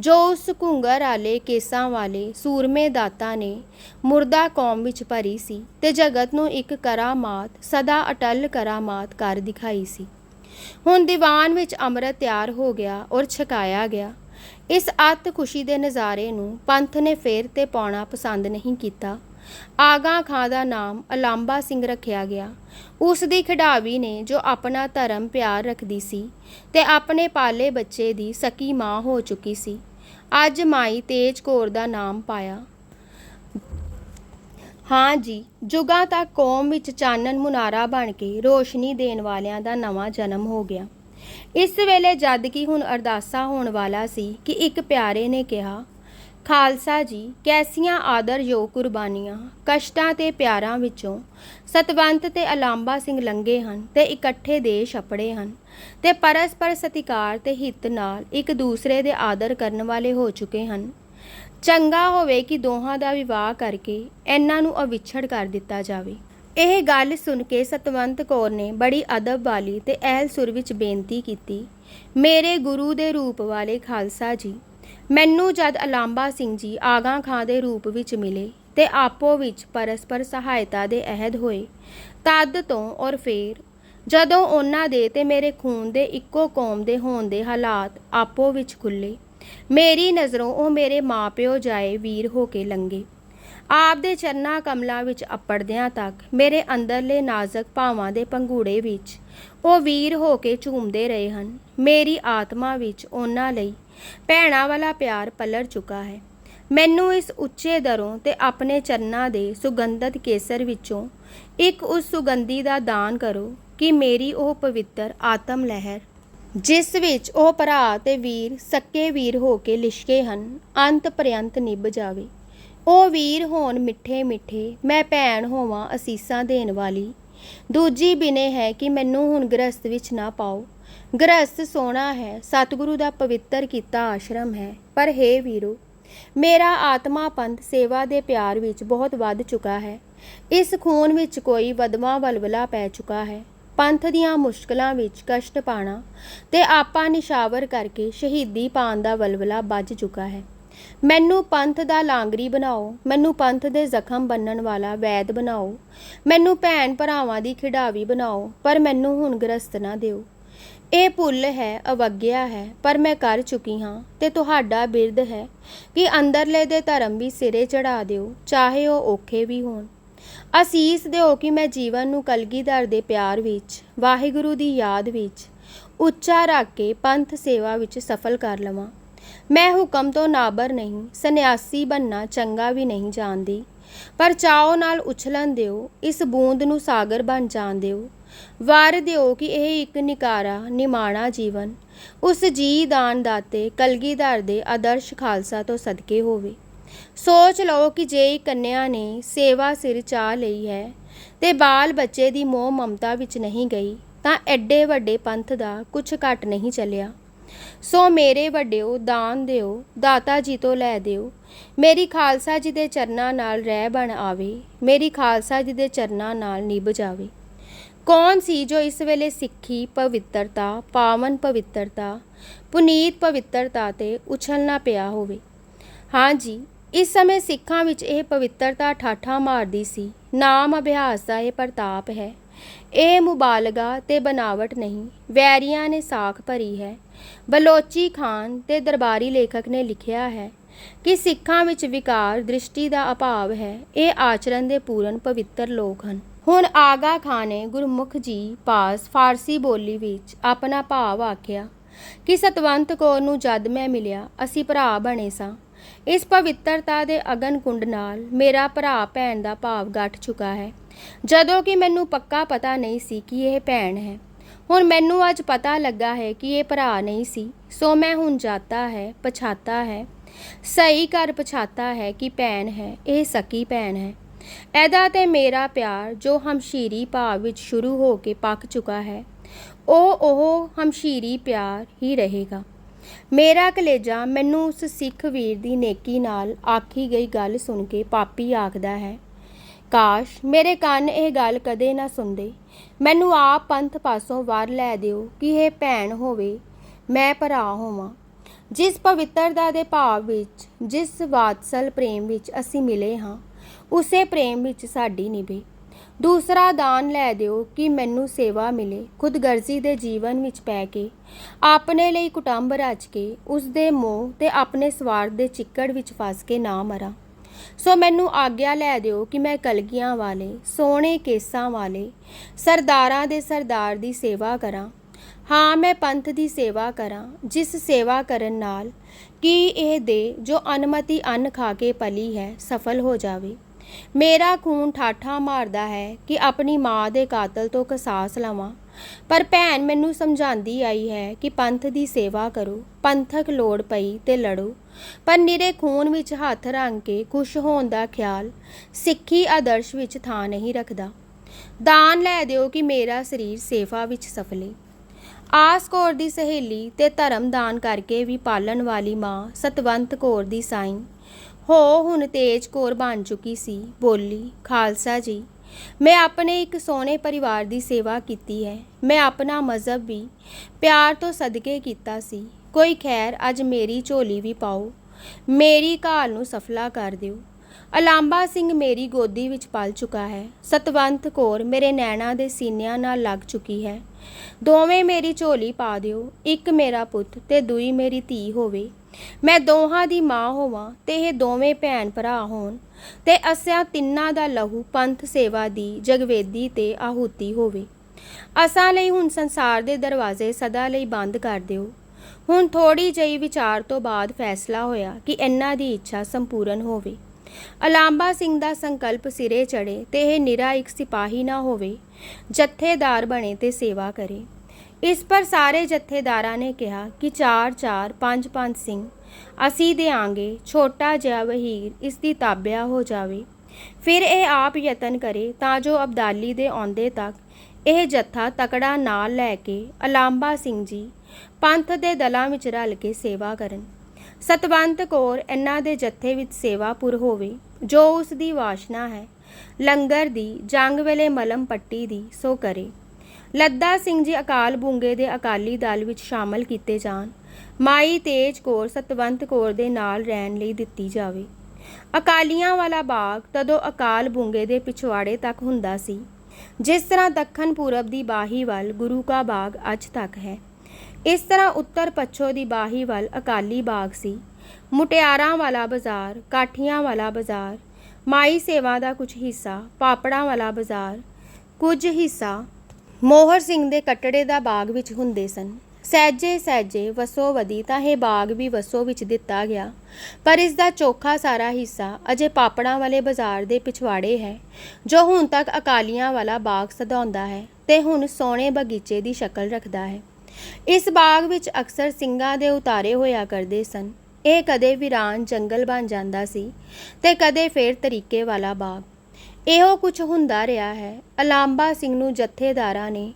ਜੋ ਉਸ ਘੁੰਗਰ ਵਾਲੇ ਕੇਸਾਂ ਵਾਲੇ ਸੂਰਮੇ ਦਾਤਾ ਨੇ ਮੁਰਦਾ ਕੌਮ ਵਿੱਚ ਭਰੀ ਸੀ ਤੇ ਜਗਤ ਨੂੰ ਇੱਕ ਕਰਾਮਾਤ, ਸਦਾ ਅਟਲ ਕਰਾਮਾਤ ਕਰ ਦਿਖਾਈ ਸੀ। ਹੁਣ ਦੀਵਾਨ ਵਿੱਚ ਅੰਮ੍ਰਿਤ ਤਿਆਰ ਹੋ ਗਿਆ ਔਰ ਛਕਾਇਆ ਗਿਆ। ਇਸ ਅਤ ਖੁਸ਼ੀ ਦੇ ਨਜ਼ਾਰੇ ਨੂੰ ਪੰਥ ਨੇ ਫੇਰ ਤੇ ਪਾਉਣਾ ਪਸੰਦ ਨਹੀਂ ਕੀਤਾ। ਆਗਾ ਖਾਂ ਦਾ ਨਾਮ ਅਲਾਂਬਾ ਸਿੰਘ ਰੱਖਿਆ ਗਿਆ। ਉਸ ਦੀ ਖਿਡਾਵੀ ਨੇ ਜੋ ਆਪਣਾ ਧਰਮ ਪਿਆਰ ਰੱਖਦੀ ਸੀ ਤੇ ਆਪਣੇ ਪਾਲੇ ਬੱਚੇ ਦੀ ਸਕੀ ਮਾਂ ਹੋ ਚੁੱਕੀ ਸੀ, ਅੱਜ ਮਾਈ ਤੇਜ ਕੌਰ ਦਾ ਨਾਮ ਪਾਇਆ। ਹਾਂ ਜੀ, ਜੁਗਾਂ ਤੱਕ ਕੌਮ ਵਿੱਚ ਚਾਨਣ ਮੁਨਾਰਾ ਬਣ ਕੇ ਰੋਸ਼ਨੀ ਦੇਣ ਵਾਲਿਆਂ ਦਾ ਨਵਾਂ ਜਨਮ ਹੋ ਗਿਆ। ਇਸ ਵੇਲੇ ਜਦ ਕਿ ਹੁਣ ਅਰਦਾਸਾ ਹੋਣ ਵਾਲਾ ਸੀ ਕਿ ਇੱਕ ਪਿਆਰੇ ਨੇ ਕਿਹਾ ਖਾਲਸਾ ਜੀ, ਕੈਸੀਆਂ ਆਦਰਯੋਗ ਕੁਰਬਾਨੀਆਂ, ਕਸ਼ਟਾਂ ਤੇ ਪਿਆਰਾਂ ਵਿੱਚੋਂ, ਸਤਵੰਤ ਤੇ ਅਲਾਂਬਾ ਸਿੰਘ ਲੰਗੇ ਹਨ ਤੇ ਇਕੱਠੇ ਦੇਸ਼ ਅਪੜੇ ਹਨ ਤੇ ਪਰਸਪਰ ਸਤਿਕਾਰ ਤੇ ਹਿੱਤ ਨਾਲ ਇੱਕ ਦੂਸਰੇ ਦੇ ਆਦਰ ਕਰਨ ਵਾਲੇ ਹੋ ਚੁੱਕੇ ਹਨ। ਚੰਗਾ ਹੋਵੇ ਕਿ ਦੋਹਾਂ ਦਾ ਵਿਵਾਹ ਕਰਕੇ ਇਹਨਾਂ ਨੂੰ ਅਵਿਛੜ ਕਰ ਦਿੱਤਾ ਜਾਵੇ। ਇਹ ਗੱਲ ਸੁਣ ਕੇ ਸਤਵੰਤ ਕੌਰ ਨੇ ਬੜੀ ਅਦਬ ਵਾਲੀ ਤੇ ਅਹਿਲ ਸੁਰ ਵਿੱਚ ਬੇਨਤੀ ਕੀਤੀ, ਮੇਰੇ ਗੁਰੂ ਦੇ ਰੂਪ ਵਾਲੇ ਖਾਲਸਾ ਜੀ ਮੈਨੂੰ ਜਦ ਅਲਾਂਬਾ ਸਿੰਘ ਜੀ ਆਗਾ ਖਾਂ ਦੇ ਰੂਪ ਵਿੱਚ ਮਿਲੇ ਤੇ ਆਪੋ ਵਿੱਚ ਪਰਸਪਰ ਸਹਾਇਤਾ ਦੇ ਅਹਿਦ ਹੋਏ, ਤਦ ਤੋਂ ਔਰ ਫੇਰ, ਜਦੋਂ ਉਹਨਾਂ ਦੇ ਤੇ ਮੇਰੇ ਖੂਨ ਦੇ ਇੱਕੋ ਕੌਮ ਦੇ ਹੋਣ ਦੇ ਹਾਲਾਤ ਆਪੋ ਵਿੱਚ ਖੁੱਲੇ, ਮੇਰੀ ਨਜ਼ਰੋਂ ਉਹ ਮੇਰੇ ਮਾਪਿਓ ਜਾਏ ਵੀਰ ਹੋ ਕੇ ਲੰਗੇ ਆਪ ਦੇ ਚਰਨਾ ਕਮਲਾਂ ਵਿੱਚ ਅਪੜਦਿਆਂ ਤੱਕ ਮੇਰੇ ਅੰਦਰਲੇ ਨਾਜ਼ਕ ਭਾਵਾਂ ਦੇ ਪੰਗੂੜੇ ਵਿੱਚ ਉਹ ਵੀਰ ਹੋ ਕੇ ਝੂਮਦੇ ਰਹੇ ਹਨ। ਮੇਰੀ ਆਤਮਾ ਵਿੱਚ ਉਹਨਾਂ ਲਈ ਭੈਣਾਂ ਵਾਲਾ ਪਿਆਰ ਪਲਰ ਚੁੱਕਾ ਹੈ। ਮੈਨੂੰ ਇਸ ਉੱਚੇ ਦਰੋਂ ਤੇ ਆਪਣੇ ਚਰਨਾਂ ਦੇ ਸੁਗੰਧਤ ਕੇਸਰ ਵਿੱਚੋਂ ਇੱਕ ਉਸ ਸੁਗੰਧੀ ਦਾ ਦਾਨ ਕਰੋ ਕਿ ਮੇਰੀ ਉਹ ਪਵਿੱਤਰ ਆਤਮ ਲਹਿਰ, ਜਿਸ ਵਿੱਚ ਉਹ ਭਰਾ ਤੇ ਵੀਰ, ਸੱਕੇ ਵੀਰ ਹੋ ਕੇ ਲਿਸ਼ਕੇ ਹਨ, ਅੰਤ ਪ੍ਰਯੰਤ ਨਿਭ ਜਾਵੇ। ਉਹ ਵੀਰ ਹੋਣ ਮਿੱਠੇ ਮਿੱਠੇ, ਮੈਂ ਭੈਣ ਹੋਵਾਂ ਅਸੀਸਾਂ ਦੇਣ ਵਾਲੀ। ਦੂਜੀ ਬਿਨੇ ਹੈ ਕਿ ਮੈਨੂੰ ਹੁਣ ਗ੍ਰਸਤ ਵਿੱਚ ਨਾ ਪਾਓ। ਗ੍ਰਸਤ ਸੋਹਣਾ ਹੈ, ਸਤਿਗੁਰੂ ਦਾ ਪਵਿੱਤਰ ਕੀਤਾ ਆਸ਼ਰਮ ਹੈ। ਪਰ ਹੈ ਵੀਰੋ, ਮੇਰਾ ਆਤਮਾ ਪੰਥ ਸੇਵਾ ਦੇ ਪਿਆਰ ਵਿੱਚ ਬਹੁਤ ਵੱਧ ਚੁੱਕਾ ਹੈ। ਇਸ ਖੂਨ ਵਿੱਚ ਕੋਈ ਵਦਵਾ ਵਲਵਲਾ ਪੈ ਚੁੱਕਾ ਹੈ। ਪੰਥ ਦੀਆਂ ਮੁਸ਼ਕਲਾਂ ਵਿੱਚ ਕਸ਼ਟ ਪਾਣਾ ਤੇ ਆਪਾ ਨਿਸ਼ਾਵਰ ਕਰਕੇ ਸ਼ਹੀਦੀ ਪਾਣ ਦਾ ਵਲਵਲਾ ਵੱਜ ਚੁੱਕਾ ਹੈ। ਮੈਨੂੰ ਪੰਥ ਦਾ ਲਾਂਗਰੀ ਬਣਾਓ, ਮੈਨੂੰ ਪੰਥ ਦੇ ਜ਼ਖਮ ਬੰਨਣ ਵਾਲਾ ਵੈਦ ਬਣਾਓ, ਮੈਨੂੰ ਭੈਣ ਭਰਾਵਾਂ ਦੀ ਖਿਡਾਵੀ ਬਣਾਓ, ਪਰ ਮੈਨੂੰ ਹੁਣ ਗ੍ਰਸਤ ਨਾ ਦਿਓ। ਇਹ ਭੁੱਲ ਹੈ, ਅਵਗਿਆ ਹੈ, ਪਰ ਮੈਂ ਕਰ ਚੁੱਕੀ ਹਾਂ ਤੇ ਤੁਹਾਡਾ ਬਿਰਦ ਹੈ ਕਿ ਅੰਦਰਲੇ ਦੇ ਧਰਮ ਵੀ ਸਿਰੇ ਚੜਾ ਦਿਓ, ਚਾਹੇ ਉਹ ਔਖੇ ਵੀ ਹੋਣ। ਅਸੀਸ ਦਿਓ ਕਿ ਮੈਂ ਜੀਵਨ ਨੂੰ ਕਲਗੀਧਰ ਦੇ ਪਿਆਰ ਵਿੱਚ, ਵਾਹਿਗੁਰੂ ਦੀ ਯਾਦ ਵਿੱਚ, ਉੱਚਾ ਰੱਖ ਕੇ ਪੰਥ ਸੇਵਾ ਵਿੱਚ ਸਫਲ ਕਰ ਲਵਾਂ। ਮੈਂ ਹੁਕਮ ਤੋਂ ਨਾਬਰ ਨਹੀਂ, ਸੰਨਿਆਸੀ ਬੰਨਾ ਚੰਗਾ ਵੀ ਨਹੀਂ ਜਾਣਦੀ। ਪਰ ਚਾਓ ਨਾਲ ਉਛਲਣ ਦਿਓ, ਇਸ ਬੂੰਦ ਨੂੰ ਸਾਗਰ ਬਣ ਜਾਣ ਦਿਓ। ਵਾਰ ਦਿਓ ਕਿ ਇਹ ਇੱਕ ਨਿਕਾਰਾ, ਨਿਮਾਣਾ ਜੀਵਨ। ਉਸ ਜੀ ਦਾਨ ਦਾਤੇ ਕਲਗੀਧਰ ਦੇ ਆਦਰਸ਼ ਖਾਲਸਾ ਤੋਂ ਸਦਕੇ ਹੋਵੇ। ਸੋਚ ਲਓ ਕਿ ਜੇ ਕੰਨਿਆ ਨੇ ਸੇਵਾ ਸਿਰ ਚਾ ਲਈ ਹੈ ਤੇ ਬਾਲ ਬੱਚੇ ਦੀ ਮੋਹ ਮਮਤਾ ਵਿੱਚ ਨਹੀਂ ਗਈ, ਤਾਂ ਐਡੇ ਵੱਡੇ ਪੰਥ ਦਾ ਕੁਝ ਘਟ ਨਹੀਂ ਚੱਲਿਆ। ਸੋ ਮੇਰੇ ਵੱਡਿਓ, ਦਾਨ ਦਿਓ, ਦਾਤਾ ਜੀ ਤੋਂ ਲੈ ਦਿਓ। ਮੇਰੀ ਖਾਲਸਾ ਜੀ ਦੇ ਚਰਨਾਂ ਨਾਲ ਰਹਿ ਬਣ ਆਵੇ, ਮੇਰੀ ਖਾਲਸਾ ਜੀ ਦੇ ਚਰਨਾਂ ਨਾਲ ਨਿਭ ਜਾਵੇ। ਕੌਣ ਸੀ ਜੋ ਇਸ ਵੇਲੇ ਸਿੱਖੀ, ਪਵਿੱਤਰਤਾ, ਪਾਵਨ ਪਵਿੱਤਰਤਾ, ਪੁਨੀਤ ਪਵਿੱਤਰਤਾ ਤੇ ਉਛਲਣਾ ਪਿਆ ਹੋਵੇ? ਹਾਂਜੀ ਇਸ ਸਮੇਂ ਸਿੱਖਾਂ ਵਿੱਚ ਇਹ ਪਵਿੱਤਰਤਾ ਠਾਠਾ ਮਾਰਦੀ ਸੀ। ਨਾਮ ਅਭਿਆਸ ਦਾ ਇਹ ਪ੍ਰਤਾਪ ਹੈ। ਇਹ ਮੁਬਾਲਗਾ ਤੇ ਬਨਾਵਟ ਨਹੀਂ, ਵੈਰੀਆਂ ਨੇ ਸਾਖ ਭਰੀ ਹੈ। ਬਲੋਚੀ ਖਾਨ ਤੇ ਦਰਬਾਰੀ ਲੇਖਕ ਨੇ ਲਿਖਿਆ ਹੈ ਕਿ ਸਿੱਖਾਂ ਵਿੱਚ ਵਿਕਾਰ, ਦ੍ਰਿਸ਼ਟੀ ਦਾ ਅਭਾਵ ਹੈ। ਇਹ ਆਚਰਣ ਦੇ ਪੂਰਨ ਪਵਿੱਤਰ ਲੋਕ ਹਨ। ਹੁਣ ਆਗਾ ਖਾਨ ਨੇ ਗੁਰਮੁਖ ਜੀ ਪਾਸ ਫਾਰਸੀ ਬੋਲੀ ਵਿੱਚ ਆਪਣਾ ਭਾਵ ਆਖਿਆ, ਕਿ ਸਤਵੰਤ ਕੌਰ ਨੂੰ ਜਦ ਮੈਂ ਮਿਲਿਆ, ਅਸੀਂ ਭਰਾ ਬਣੇ ਸਾਂ। ਇਸ ਪਵਿੱਤਰਤਾ ਦੇ ਅਗਨ ਕੁੰਡ ਨਾਲ ਮੇਰਾ ਭਰਾ ਭੈਣ ਦਾ ਭਾਵ ਗੱਠ ਚੁੱਕਾ ਹੈ। ਜਦੋਂ ਕਿ ਮੈਨੂੰ ਪੱਕਾ ਪਤਾ ਨਹੀਂ ਸੀ ਕਿ ਇਹ ਭੈਣ ਹੈ। ਹੁਣ ਮੈਨੂੰ ਅੱਜ ਪਤਾ ਲੱਗਾ ਹੈ ਕਿ ਇਹ ਭਰਾ ਨਹੀਂ ਸੀ, ਸੋ ਮੈਂ ਹੁਣ ਜਾਤਾ ਹੈ, ਪਛਾਤਾ ਹੈ। ਸਹੀ ਕਰ ਪਛਾਤਾ ਹੈ ਕਿ ਭੈਣ ਹੈ, ਇਹ ਸਕੀ ਭੈਣ ਹੈ। ਇਹਦਾ ਤੇ ਮੇਰਾ ਪਿਆਰ ਜੋ ਹਮਸ਼ੀਰੀ ਭਾਵ ਵਿੱਚ ਸ਼ੁਰੂ ਹੋ ਕੇ ਪੱਕ ਚੁੱਕਾ ਹੈ, ਉਹ ਉਹ ਹਮਸ਼ੀਰੀ ਪਿਆਰ ਹੀ ਰਹੇਗਾ। ਮੇਰਾ ਕਲੇਜਾ ਮੈਨੂੰ ਉਸ ਸਿੱਖ ਵੀਰ ਦੀ ਨੇਕੀ ਨਾਲ ਆਖੀ ਗਈ ਗੱਲ ਸੁਣ ਕੇ ਪਾਪੀ ਆਖਦਾ ਹੈ, ਕਾਸ਼ ਮੇਰੇ ਕੰਨ ਇਹ ਗੱਲ ਕਦੇ ਨਾ ਸੁਣਦੇ। ਮੈਨੂੰ ਆਪ ਪੰਥ ਪਾਸੋਂ ਵਾਰ ਲੈ ਦਿਓ ਕਿ ਇਹ ਭੈਣ ਹੋਵੇ, ਮੈਂ ਭਰਾ ਹੋਵਾਂ। ਜਿਸ ਪਵਿੱਤਰਤਾ ਦੇ ਭਾਵ ਵਿੱਚ, ਜਿਸ ਵਾਤਸਲ ਪ੍ਰੇਮ ਵਿੱਚ ਅਸੀਂ ਮਿਲੇ ਹਾਂ ਉਸੇ ਪ੍ਰੇਮ ਵਿੱਚ ਸਾਡੀ ਨਿਭੇ। ਦੂਸਰਾ ਦਾਨ ਲੈ ਦਿਓ ਕਿ ਮੈਨੂੰ ਸੇਵਾ ਮਿਲੇ ਖੁਦਗਰਜ਼ੀ ਦੇ ਜੀਵਨ ਵਿੱਚ ਪੈ ਕੇ। ਆਪਣੇ ਲਈ ਕੁਟੰਬ ਰਚ ਕੇ, ਉਸ ਦੇ ਮੋਹ ਤੇ ਆਪਣੇ ਸਵਾਰਥ ਦੇ ਚਿੱਕੜ ਵਿੱਚ ਫਸ ਕੇ ਨਾ ਮਰਾਂ। ਸੋ ਮੈਨੂੰ ਆਗਿਆ ਲੈ ਦਿਓ ਕਿ ਮੈਂ ਕਲਗੀਆਂ ਵਾਲੇ, ਸੋਹਣੇ ਕੇਸਾਂ ਵਾਲੇ, ਸਰਦਾਰਾਂ ਦੇ ਸਰਦਾਰ ਦੀ ਸੇਵਾ ਕਰਾਂ। ਹਾਂ, ਮੈਂ ਪੰਥ ਦੀ ਸੇਵਾ ਕਰਾਂ, ਜਿਸ ਸੇਵਾ ਕਰਨ ਨਾਲ ਕਿ ਇਹ ਦੇ ਜੋ ਅਨਮਤੀ ਅੰਨ ਖਾ ਕੇ ਪਲੀ ਹੈ, ਸਫਲ ਹੋ ਜਾਵੇ। ਮੇਰਾ ਖੂਨ ਠਾਠਾ ਮਾਰਦਾ ਹੈ ਕਿ ਆਪਣੀ ਮਾਂ ਦੇ ਕਾਤਲ ਤੋਂ ਕਸਾਸ ਲਵਾਂ। ਪਰ ਭੈਣ ਮੈਨੂੰ ਸਮਝਾਉਂਦੀ ਆਈ ਹੈ ਕਿ ਪੰਥ ਦੀ ਸੇਵਾ ਕਰੋ, ਪੰਥਕ ਲੋੜ ਪਈ ਤੇ ਲੜੋ। ਪਰ ਨਿਰੇ ਖੂਨ ਵਿੱਚ ਹੱਥ ਰੰਗ ਕੇ ਖੁਸ਼ ਹੋਣ ਦਾ ਖਿਆਲ ਸਿੱਖੀ ਆਦਰਸ਼ ਵਿੱਚ ਥਾਂ ਨਹੀਂ ਰੱਖਦਾ। ਦਾਨ ਲੈ ਦਿਓ ਕਿ ਮੇਰਾ ਸਰੀਰ ਸੇਵਾ ਵਿੱਚ ਸਫਲੇ। ਆਸ ਕੌਰ ਦੀ ਸਹੇਲੀ ਤੇ ਧਰਮ ਦਾਨ ਕਰਕੇ ਵੀ ਪਾਲਣ ਵਾਲੀ ਮਾਂ ਸਤਵੰਤ ਕੌਰ ਦੀ ਸਾਈਂ। ਹੋ, ਹੁਣ ਤੇਜ ਕੌਰ ਬਣ ਚੁੱਕੀ ਸੀ। ਬੋਲੀ, ਖਾਲਸਾ ਜੀ, ਮੈਂ ਆਪਣੇ ਇੱਕ ਸੋਹਣੇ ਪਰਿਵਾਰ ਦੀ ਸੇਵਾ ਕੀਤੀ ਹੈ। ਮੈਂ ਆਪਣਾ ਮਜ਼ਹਬ ਵੀ ਪਿਆਰ ਤੋਂ ਸਦਕੇ ਕੀਤਾ ਸੀ। ਕੋਈ ਖੈਰ, ਅੱਜ ਮੇਰੀ ਝੋਲੀ ਵੀ ਪਾਓ। ਮੇਰੀ ਘਾਲ ਨੂੰ ਸਫਲਾ ਕਰ ਦਿਓ। ਅਲਾਂਬਾ ਸਿੰਘ ਮੇਰੀ ਗੋਦੀ ਵਿੱਚ ਪਲ ਚੁੱਕਾ ਹੈ। ਸਤਵੰਤ ਕੌਰ ਮੇਰੇ ਨੈਣਾ ਦੇ ਸੀਨਿਆਂ ਨਾਲ ਲੱਗ ਚੁੱਕੀ ਹੈ। ਦੋਵੇਂ ਮੇਰੀ ਝੋਲੀ ਪਾ ਦਿਓ। ਇੱਕ ਮੇਰਾ ਪੁੱਤ ਤੇ ਦੂਈ ਮੇਰੀ ਧੀ ਹੋਵੇ। ਮੈਂ ਦੋਹਾਂ ਦੀ ਮਾਂ ਹੋਵਾਂ ਤੇ ਇਹ ਦੋਵੇਂ ਭੈਣ ਭਰਾ ਹੋਣ। ਤੇ ਅਸਿਆਂ ਤਿੰਨਾਂ ਦਾ ਲਹੂ ਪੰਥ ਸੇਵਾ ਦੀ ਜਗਵੇਦੀ ਤੇ ਆਹੂਤੀ ਹੋਵੇ। ਅਸਾਂ ਲਈ ਹੁਣ ਸੰਸਾਰ ਦੇ ਦਰਵਾਜ਼ੇ ਸਦਾ ਲਈ ਬੰਦ ਕਰ ਦਿਓ। ਹੁਣ ਥੋੜੀ ਜਿਹੀ ਵਿਚਾਰ ਤੋਂ ਬਾਅਦ ਫੈਸਲਾ ਹੋਇਆ ਕਿ ਇਹਨਾਂ ਦੀ ਇੱਛਾ ਸੰਪੂਰਨ ਹੋਵੇ। ਅਲਾਂਬਾ ਸਿੰਘ ਦਾ ਸੰਕਲਪ ਸਿਰੇ ਚੜੇ ਤੇ ਇਹ ਨਿਰਾ ਇੱਕ ਸਿਪਾਹੀ ਨਾ ਹੋਵੇ, ਜਥੇਦਾਰ ਬਣੇ ਤੇ ਸੇਵਾ ਕਰੇ। ਇਸ ਪਰ ਸਾਰੇ ਜਥੇਦਾਰਾਂ ਨੇ ਕਿਹਾ ਕਿ 4 4 5 5 ਸਿੰਘ ਅਸੀਂ ਦੇਾਂਗੇ, ਛੋਟਾ ਜਿਹਾ ਵਹੀਰ ਇਸ ਦੀ ਤਾਬਿਆ ਹੋ ਜਾਵੇ। ਫਿਰ ਇਹ ਆਪ ਯਤਨ ਕਰੇ ਤਾਂ ਜੋ ਅਬਦਾਲੀ ਦੇ ਆਉਂਦੇ ਤੱਕ ਇਹ ਜੱਥਾ ਤਕੜਾ ਨਾਲ ਲੈ ਕੇ ਅਲਾਂਬਾ ਸਿੰਘ ਜੀ ਪੰਥ ਦੇ ਦਲਾਂ ਵਿੱਚ ਰਲ ਕੇ ਸੇਵਾ ਕਰਨ। ਸਤਵੰਤ ਕੌਰ ਇਹਨਾਂ ਦੇ ਜੱਥੇ ਵਿੱਚ ਸੇਵਾਪੁਰ ਹੋਵੇ, ਜੋ ਉਸ ਦੀ ਵਾਸ਼ਨਾ ਹੈ, ਲੰਗਰ ਦੀ, ਜੰਗ ਵੇਲੇ ਮਲਮ ਪੱਟੀ ਦੀ, ਸੋ ਕਰੇ। ਲੱਦਾ ਸਿੰਘ ਜੀ ਅਕਾਲ ਬੁੰਗੇ ਦੇ ਅਕਾਲੀ ਦਲ ਵਿੱਚ ਸ਼ਾਮਲ ਕੀਤੇ ਜਾਣ। ਮਾਈ ਤੇਜ ਕੌਰ ਸਤਵੰਤ ਕੌਰ ਦੇ ਨਾਲ ਰਹਿਣ ਲਈ ਦਿੱਤੀ ਜਾਵੇ। ਅਕਾਲੀਆਂ ਵਾਲਾ ਬਾਗ ਤਦੋਂ ਅਕਾਲ ਬੁੰਗੇ ਦੇ ਪਿਛਵਾੜੇ ਤੱਕ ਹੁੰਦਾ ਸੀ, ਜਿਸ ਤਰ੍ਹਾਂ ਦੱਖਣ ਪੂਰਬ ਦੀ ਬਾਹੀ ਵੱਲ ਗੁਰੂ ਕਾ ਬਾਗ ਅੱਜ ਤੱਕ ਹੈ। ਇਸ ਤਰ੍ਹਾਂ ਉੱਤਰ ਪੱਛੋ ਦੀ ਬਾਹੀ ਵੱਲ ਅਕਾਲੀ ਬਾਗ ਸੀ। ਮੁਟਿਆਰਾਂ ਵਾਲਾ ਬਾਜ਼ਾਰ, ਕਾਠੀਆਂ ਵਾਲਾ ਬਾਜ਼ਾਰ, ਮਾਈ ਸੇਵਾ ਦਾ ਕੁਝ ਹਿੱਸਾ, ਪਾਪੜਾਂ ਵਾਲਾ ਬਾਜ਼ਾਰ, ਕੁਝ ਹਿੱਸਾ ਮੋਹਰ ਸਿੰਘ ਦੇ ਕਟੜੇ ਦਾ ਬਾਗ ਵਿੱਚ ਹੁੰਦੇ ਸਨ। ਸਹਿਜੇ ਸਹਿਜੇ ਵਸੋ ਵਧੀ ਤਾਂ ਇਹ ਬਾਗ ਵੀ ਵਸੋ ਵਿੱਚ ਦਿੱਤਾ ਗਿਆ। ਪਰ ਇਸ ਦਾ ਚੋਖਾ ਸਾਰਾ ਹਿੱਸਾ ਅਜੇ ਪਾਪੜਾਂ ਵਾਲੇ ਬਾਜ਼ਾਰ ਦੇ ਪਿਛਵਾੜੇ ਹੈ, ਜੋ ਹੁਣ ਤੱਕ ਅਕਾਲੀਆਂ ਵਾਲਾ ਬਾਗ ਸਦਾਉਂਦਾ ਹੈ ਤੇ ਹੁਣ ਸੋਹਣੇ ਬਗੀਚੇ ਦੀ ਸ਼ਕਲ ਰੱਖਦਾ ਹੈ। ਇਸ ਬਾਗ ਵਿੱਚ ਅਕਸਰ ਸਿੰਘਾਂ ਦੇ ਉਤਾਰੇ ਹੋਇਆ ਕਰਦੇ ਸਨ। ਇਹ ਕਦੇ ਵੀਰਾਨ ਜੰਗਲ ਬਣ ਜਾਂਦਾ ਸੀ ਤੇ ਕਦੇ ਫੇਰ ਤਰੀਕੇ ਵਾਲਾ ਬਾਗ। ਇਹੋ ਕੁਝ ਹੁੰਦਾ ਰਿਹਾ ਹੈ। ਅਲਾਂਬਾ ਸਿੰਘ ਨੂੰ ਜਥੇਦਾਰਾਂ ਨੇ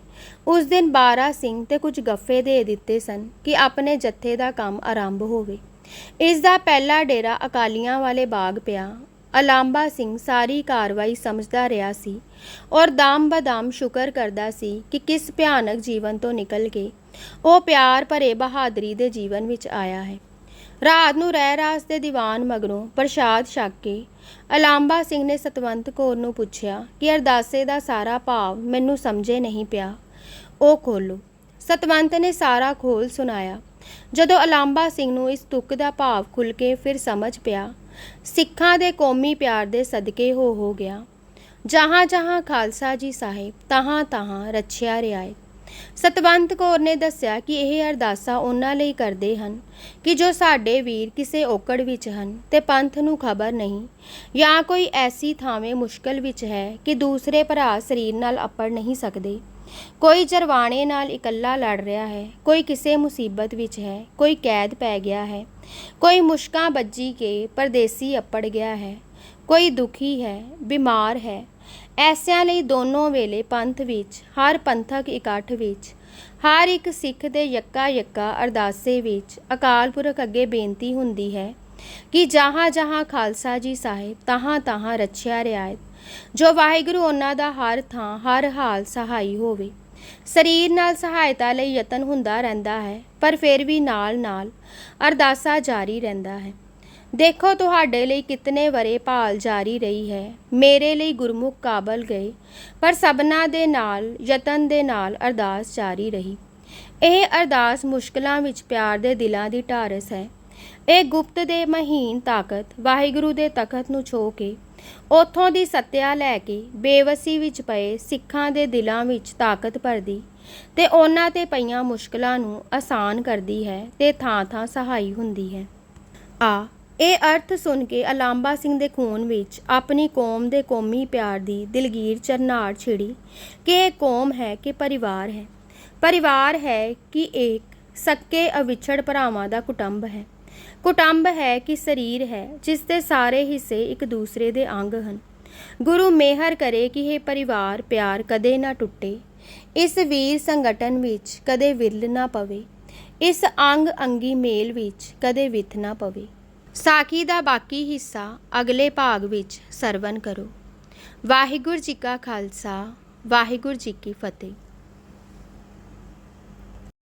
ਉਸ ਦਿਨ 12 ਸਿੰਘ ਤੇ ਕੁਝ ਗੱਫੇ ਦੇ ਦਿੱਤੇ ਸਨ ਕਿ ਆਪਣੇ ਜਥੇ ਦਾ ਕੰਮ ਆਰੰਭ ਹੋਵੇ। ਇਸ ਦਾ ਪਹਿਲਾ ਡੇਰਾ ਅਕਾਲੀਆਂ ਵਾਲੇ ਬਾਗ ਪਿਆ। ਅਲਾਂਬਾ ਸਿੰਘ ਸਾਰੀ ਕਾਰਵਾਈ ਸਮਝਦਾ ਰਿਹਾ ਸੀ ਔਰ ਦਾਮ ਬਦਾਮ ਸ਼ੁਕਰ ਕਰਦਾ ਸੀ ਕਿ ਕਿਸ ਭਿਆਨਕ ਜੀਵਨ ਤੋਂ ਨਿਕਲ ਕੇ ਉਹ ਪਿਆਰ ਭਰੇ ਬਹਾਦਰੀ ਦੇ ਜੀਵਨ ਵਿੱਚ ਆਇਆ ਹੈ। ਰਾਤ ਨੂੰ ਰਹਿ ਰਾਸ ਦੇ ਦੀਵਾਨ ਮਗਰੋਂ ਪ੍ਰਸ਼ਾਦ ਛਕ ਕੇ ਅਲਾਂਬਾ ਸਿੰਘ ਨੇ ਸਤਵੰਤ ਕੌਰ ਨੂੰ ਪੁੱਛਿਆ ਕਿ ਅਰਦਾਸੇ ਦਾ ਸਾਰਾ ਭਾਵ ਮੈਨੂੰ ਸਮਝੇ ਨਹੀਂ ਪਿਆ। ਉਹ ਖੋਲੋ ਸਤਵੰਤ ਨੇ ਸਾਰਾ ਖੋਲ ਸੁਣਾਇਆ। ਜਦੋਂ ਅਲਾਂਬਾ ਸਿੰਘ ਨੂੰ ਇਸ ਤੁਕ ਦਾ ਭਾਵ ਖੁੱਲ ਕੇ ਫਿਰ ਸਮਝ ਪਿਆ, ਸਿੱਖਾਂ ਦੇ ਕੌਮੀ ਪਿਆਰ ਦੇ ਸਦਕੇ ਹੋ ਹੋ ਗਿਆ। ਜਹਾਂ ਜਹਾਂ ਖਾਲਸਾ ਜੀ ਸਾਹਿਬ, ਤਹਾਂ ਤਹਾਂ ਰਛਿਆ ਰਿਆਇਤ ਸਤਵੰਤ ਕੌਰ ਨੇ ਦੱਸਿਆ ਕਿ ਇਹ ਅਰਦਾਸਾਂ ਉਹਨਾਂ ਲਈ ਕਰਦੇ ਹਨ ਕਿ ਜੋ ਸਾਡੇ ਵੀਰ ਕਿਸੇ ਔਕੜ ਵਿੱਚ ਹਨ ਤੇ ਪੰਥ ਨੂੰ ਖਬਰ ਨਹੀਂ, ਜਾਂ ਕੋਈ ਐਸੀ ਥਾਵੇਂ ਮੁਸ਼ਕਲ ਵਿੱਚ ਹੈ ਕਿ ਦੂਸਰੇ ਭਰਾ ਸਰੀਰ ਨਾਲ ਅੱਪੜ ਨਹੀਂ ਸਕਦੇ। ਕੋਈ ਜਰਵਾਣੇ ਨਾਲ ਇਕੱਲਾ ਲੜ ਰਿਹਾ ਹੈ, ਕੋਈ ਕਿਸੇ ਮੁਸੀਬਤ ਵਿੱਚ ਹੈ, ਕੋਈ ਕੈਦ ਪੈ ਗਿਆ ਹੈ, ਕੋਈ ਮੁਸ਼ਕਾਂ ਬੱਜੀ ਕੇ ਪਰਦੇਸੀ ਅੱਪੜ ਗਿਆ ਹੈ, ਕੋਈ ਦੁਖੀ ਹੈ, ਬਿਮਾਰ ਹੈ ਐਸਿਆਂ ਲਈ ਦੋਨੋਂ ਵੇਲੇ ਪੰਥ ਵਿੱਚ, ਹਰ ਪੰਥਕ ਇਕੱਠ ਵਿੱਚ, ਹਰ ਇੱਕ ਸਿੱਖ ਦੇ ਯੱਕਾ ਯੱਕਾ ਅਰਦਾਸੇ ਵਿੱਚ ਅਕਾਲ ਪੁਰਖ ਅੱਗੇ ਬੇਨਤੀ ਹੁੰਦੀ ਹੈ ਕਿ ਜਹਾਂ ਜਹਾਂ ਖਾਲਸਾ ਜੀ ਸਾਹਿਬ ਤਹਾਂ ਤਹਾਂ ਰਛਿਆ ਰਿਆਇਤ ਜੋ ਵਾਹਿਗੁਰੂ ਉਹਨਾਂ ਦਾ ਹਰ ਥਾਂ, ਹਰ ਹਾਲ ਸਹਾਈ ਹੋਵੇ। ਸਰੀਰ ਨਾਲ ਸਹਾਇਤਾ ਲਈ ਯਤਨ ਹੁੰਦਾ ਰਹਿੰਦਾ ਹੈ, ਪਰ ਫਿਰ ਵੀ ਨਾਲ ਨਾਲ ਅਰਦਾਸਾ ਜਾਰੀ ਰਹਿੰਦਾ ਹੈ। ਦੇਖੋ ਤੁਹਾਡੇ ਲਈ ਕਿਤਨੇ ਵਰੇ ਭਾਲ ਜਾਰੀ ਰਹੀ ਹੈ। ਮੇਰੇ ਲਈ ਗੁਰਮੁਖ ਕਾਬਲ ਗਏ, ਪਰ ਸਭਨਾ ਦੇ ਨਾਲ, ਯਤਨ ਦੇ ਨਾਲ ਅਰਦਾਸ ਜਾਰੀ ਰਹੀ। ਇਹ ਅਰਦਾਸ ਮੁਸ਼ਕਲਾਂ ਵਿੱਚ ਪਿਆਰ ਦੇ ਦਿਲਾਂ ਦੀ ਢਾਰਸ ਹੈ। ਇਹ ਗੁਪਤ ਦੇ ਮਹੀਨ ਤਾਕਤ, ਵਾਹਿਗੁਰੂ ਦੇ ਤਖਤ ਨੂੰ ਛੋ ਕੇ, ਉਥੋਂ ਦੀ ਸੱਤਿਆ ਲੈ ਕੇ ਬੇਵਸੀ ਵਿੱਚ ਪਏ ਸਿੱਖਾਂ ਦੇ ਦਿਲਾਂ ਵਿੱਚ ਤਾਕਤ ਭਰਦੀ ਤੇ ਉਹਨਾਂ ਤੇ ਪਈਆਂ ਮੁਸ਼ਕਲਾਂ ਨੂੰ ਆਸਾਨ ਕਰਦੀ ਹੈ ਤੇ ਥਾਂ-ਥਾਂ ਸਹਾਈ ਹੁੰਦੀ ਹੈ। ਆ ਇਹ ਅਰਥ ਸੁਣ ਕੇ ਅਲਾਂਬਾ ਸਿੰਘ ਦੇ ਖੂਨ ਵਿੱਚ ਆਪਣੀ ਕੌਮ ਦੇ ਕੌਮੀ ਪਿਆਰ ਦੀ ਦਿਲਗੀਰ ਚਰਨਾੜ ਛਿੜੀ ਕਿ ਇਹ ਕੌਮ ਹੈ ਕਿ ਪਰਿਵਾਰ ਹੈ। ਪਰਿਵਾਰ ਹੈ ਕਿ ਇੱਕ ਸੱਕੇ ਅਵਿਛੜ ਭਰਾਵਾਂ ਦਾ ਕੁਟੰਬ ਹੈ। ਕੁਟੰਬ ਹੈ ਕਿ ਸਰੀਰ ਹੈ, ਜਿਸ ਦੇ ਸਾਰੇ ਹਿੱਸੇ ਇੱਕ ਦੂਸਰੇ ਦੇ ਅੰਗ ਹਨ। ਗੁਰੂ ਮਿਹਰ ਕਰੇ ਕਿ ਇਹ ਪਰਿਵਾਰ ਪਿਆਰ ਕਦੇ ਨਾ ਟੁੱਟੇ। ਇਸ ਵੀਰ ਸੰਗਠਨ ਵਿੱਚ ਕਦੇ ਵਿਰਲ ਨਾ ਪਵੇ। ਇਸ ਅੰਗ ਅੰਗੀ ਮੇਲ ਵਿੱਚ ਕਦੇ ਵਿਥ ਨਾ ਪਵੇ। ਸਾਖੀ ਦਾ ਬਾਕੀ ਹਿੱਸਾ ਅਗਲੇ ਭਾਗ ਵਿੱਚ ਸਰਵਨ ਕਰੋ। ਵਾਹਿਗੁਰੂ ਜੀ ਕਾ ਖਾਲਸਾ, ਵਾਹਿਗੁਰੂ ਜੀ ਕੀ ਫਤਿਹ।